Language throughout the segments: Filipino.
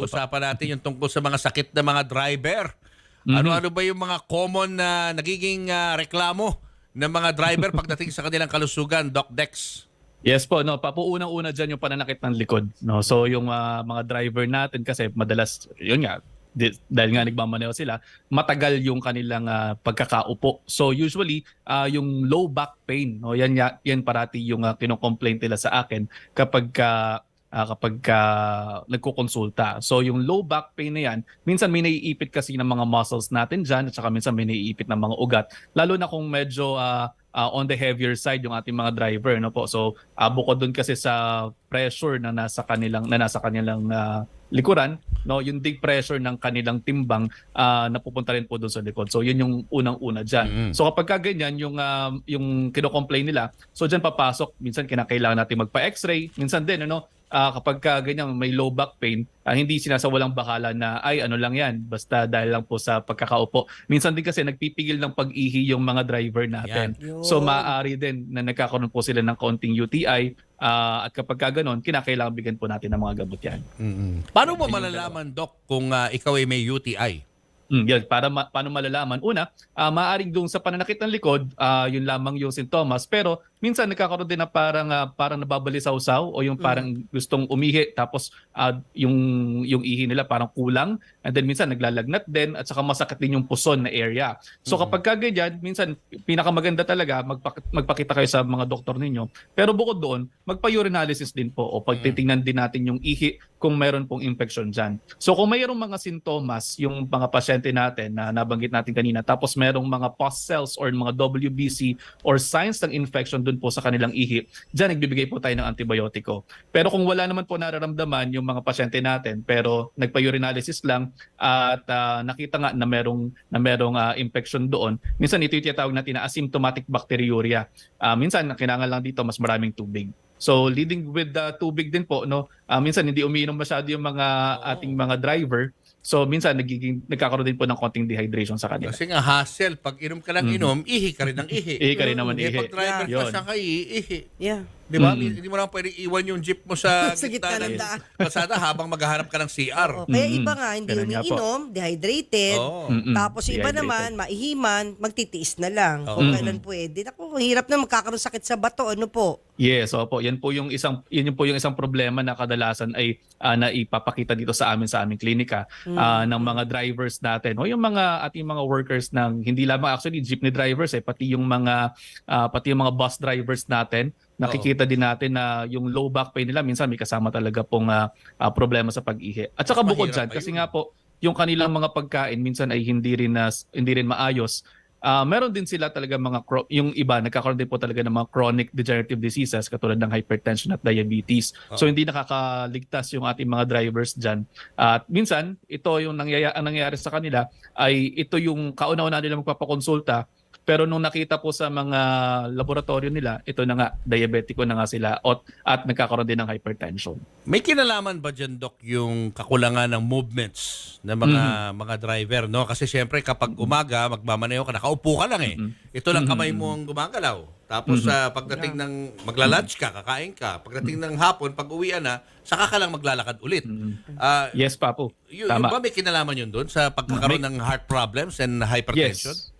Usapan natin yung tungkol sa mga sakit ng mga driver. Mhm. Ano-ano ba yung mga common na nagiging ah, reklamo ng mga driver pagdating sa kanilang kalusugan, Doc Dex? Yes po, no, papuunang-una diyan yung pananakit ng likod, no. So yung ah, mga driver natin kasi madalas yun nga di- dahil nga nagmamaneho sila, matagal yung kanilang ah, pagkakaupo. So usually ah, yung low back pain, no, yan ya- yan parati yung uh, kino-complain nila sa akin kapag ka ah, kapag ka nagkukonsulta. So yung low back pain na yan, minsan may naiipit kasi ng mga muscles natin dyan at saka minsan may naiipit ng mga ugat. Lalo na kung medyo ah, ah, on the heavier side yung ating mga driver no po. So ah, bukod dun kasi sa pressure na nasa kanilang na nasa kanilang ah, likuran, no, yung big pressure ng kanilang timbang ah, napupunta rin po doon sa likod. So yun yung unang-una diyan. Mm. So kapag ka ganyan yung ah, yung kino-complain nila, so diyan papasok minsan kinakailangan natin magpa-x-ray, minsan din ano, ah, kapag ka ganyan may low back pain, ah, hindi sinasawalang bakala na ay ano lang yan, basta dahil lang po sa pagkakaupo. Minsan din kasi nagpipigil ng pag-ihi yung mga driver natin. Yan. So maaari din na nagkakaroon po sila ng konting UTI ah, at kapag ka ganon, kinakailangan bigyan po natin ng mga gamot yan. Paano mo malalaman, Doc, kung ah, ikaw ay may UTI? Mm, yan, para ma- paano malalaman? Una, ah, maaaring doon sa pananakit ng likod, ah, yun lamang yung sintomas. Pero minsan nagkakaroon din na parang ah, parang nababalisaw-saw o yung parang gustong umihi tapos ah, yung yung ihi nila parang kulang and then minsan naglalagnat din at saka masakit din yung puson na area. So kapag ka ganyan, minsan pinakamaganda talaga magpak- magpakita kayo sa mga doktor ninyo. Pero bukod doon, magpa-urinalysis din po o pagtitingnan din natin yung ihi kung meron pong infection dyan. So kung mayroong mga sintomas yung mga pasyente natin na nabanggit natin kanina tapos merong mga pus cells or mga WBC or signs ng infection dun po sa kanilang ihi, dyan nagbibigay po tayo ng antibiotiko. Pero kung wala naman po nararamdaman yung mga pasyente natin pero nagpa-urinalysis lang at ah, nakita nga na merong na merong ah, infection doon, minsan ito yung tinatawag natin na asymptomatic bacteriuria. Ah, minsan kailangan lang dito mas maraming tubig. So leading with the tubig din po no, ah, minsan hindi umiinom masyado yung mga ating mga driver. So minsan nagiging nagkakaroon din po ng konting dehydration sa kanila. Kasi nga hassle, pag inom ka ng Mhm. inom, ihi ka rin ng ihi. Ihi ka rin naman Eh, ihi. pag driver Yeah. ka sa kay ihi. Yeah. Di ba? Mhm. Hindi mo naman pwede iwan yung jeep mo sa, Sa gitna ng daan. Pasada habang maghahanap ka ng CR. Oo, Kaya Mm-mm. iba nga, hindi Ganun nga po. umiinom, dehydrated. Oo. Mm-mm. Tapos iba Dehydrated. naman, maihiman, magtitiis na lang. Oo. Kung Mm-mm. kailan pwede. Naku, hirap na magkakaroon sakit sa bato. Ano po? Yes, opo. Yan po yung isang yun yung po yung isang problema na kadalasan ay ah, na ipapakita dito sa amin sa aming klinika ah, ng mga drivers natin o yung mga ating mga workers ng hindi lamang actually jeepney drivers eh pati yung mga ah, pati yung mga bus drivers natin nakikita din natin na yung low back pain nila minsan may kasama talaga pong ah, ah, problema sa pag-ihi. At saka bukod pa kasi nga po yung kanilang mga pagkain minsan ay hindi rin na, hindi rin maayos Ah, meron din sila talaga mga yung iba nagkakaroon din po talaga ng mga chronic degenerative diseases katulad ng hypertension at diabetes. So Oo. hindi nakakaligtas yung ating mga drivers diyan. At minsan ito yung nangyaya ang nangyayari sa kanila ay ito yung kauna-una nila magpapakonsulta pero nung nakita po sa mga laboratorio nila, ito na nga, diabetico na nga sila at, at nagkakaroon din ng hypertension. May kinalaman ba dyan, Doc, yung kakulangan ng movements ng mga Mm-hmm. mga driver, no? Kasi syempre kapag umaga, magmamaneho ka, nakaupo ka lang eh. Mhm. Ito lang kamay Mhm. mo ang gumagalaw. Tapos Mhm. sa pagdating ng magla-lunch ka, kakain ka. Pagdating ng hapon, pag uwian na, saka ka lang maglalakad ulit. Mhm. Ah, Yes, Papo. y- yung Tama. ba may kinalaman yun doon sa pagkakaroon ng heart problems and hypertension? Yes.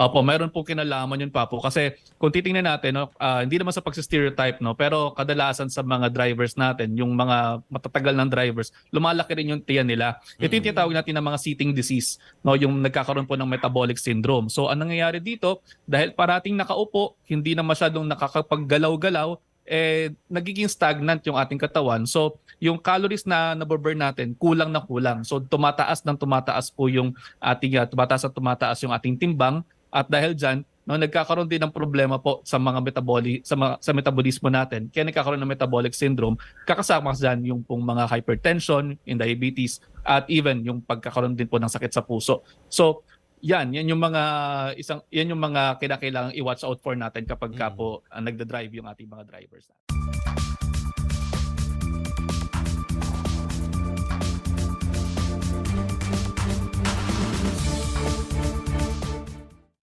Opo, meron po kinalaman yun pa po. Kasi kung titingnan natin, no, ah, hindi naman sa pagsistereotype, no, pero kadalasan sa mga drivers natin, yung mga matatagal ng drivers, lumalaki rin yung tiyan nila. Ito yung tinatawag natin ng mga seating disease, no, yung nagkakaroon po ng metabolic syndrome. So, ang nangyayari dito, dahil parating nakaupo, hindi na masyadong nakakapaggalaw-galaw, eh, nagiging stagnant yung ating katawan. So, yung calories na nababurn natin, kulang na kulang. So, tumataas ng tumataas po yung ating, uh, tumataas at tumataas yung ating timbang. At dahil dyan, no, nagkakaroon din ng problema po sa mga metaboli sa, mga, sa metabolismo natin. Kaya nagkakaroon ng metabolic syndrome. Kakasama dyan yung pong mga hypertension, yung diabetes, at even yung pagkakaroon din po ng sakit sa puso. So, yan, yan yung mga isang yan yung mga kinakailangang i-watch out for natin kapag ka Mm. po uh, nagda-drive yung ating mga drivers.